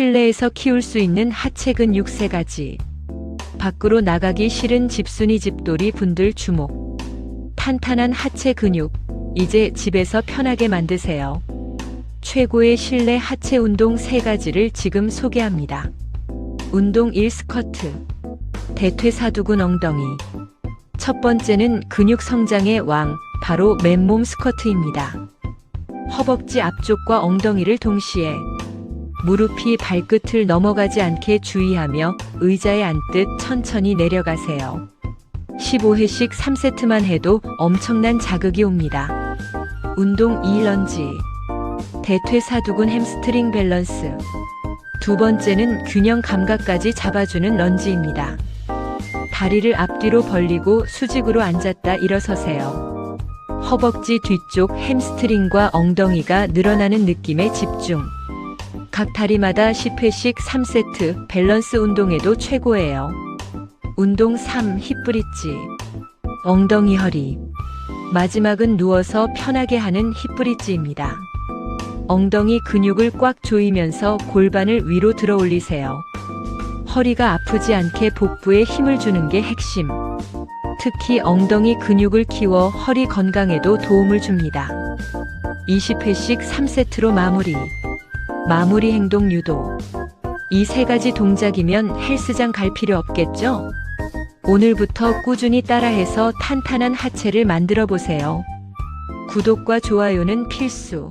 실내에서 키울 수 있는 하체 근육 세가지 밖으로 나가기 싫은 집순이 집돌이 분들 주목. 탄탄한 하체 근육. 이제 집에서 편하게 만드세요. 최고의 실내 하체 운동 세가지를 지금 소개합니다. 운동 1 스쿼트. 대퇴사두근 엉덩이. 첫 번째는 근육 성장의 왕, 바로 맨몸 스쿼트입니다. 허벅지 앞쪽과 엉덩이를 동시에 무릎이 발끝을 넘어가지 않게 주의하며 의자에 앉듯 천천히 내려가세요. 15회씩 3세트만 해도 엄청난 자극이 옵니다. 운동 2 런지. 대퇴사두근 햄스트링 밸런스. 두 번째는 균형 감각까지 잡아주는 런지입니다. 다리를 앞뒤로 벌리고 수직으로 앉았다 일어서세요. 허벅지 뒤쪽 햄스트링과 엉덩이가 늘어나는 느낌에 집중. 각 다리마다 10회씩 3세트 밸런스 운동에도 최고예요. 운동 3 힙브릿지. 엉덩이 허리. 마지막은 누워서 편하게 하는 힙브릿지입니다. 엉덩이 근육을 꽉 조이면서 골반을 위로 들어 올리세요. 허리가 아프지 않게 복부에 힘을 주는 게 핵심. 특히 엉덩이 근육을 키워 허리 건강에도 도움을 줍니다. 20회씩 3세트로 마무리. 마무리 행동 유도. 이 세 가지 동작이면 헬스장 갈 필요 없겠죠? 오늘부터 꾸준히 따라해서 탄탄한 하체를 만들어 보세요. 구독과 좋아요는 필수.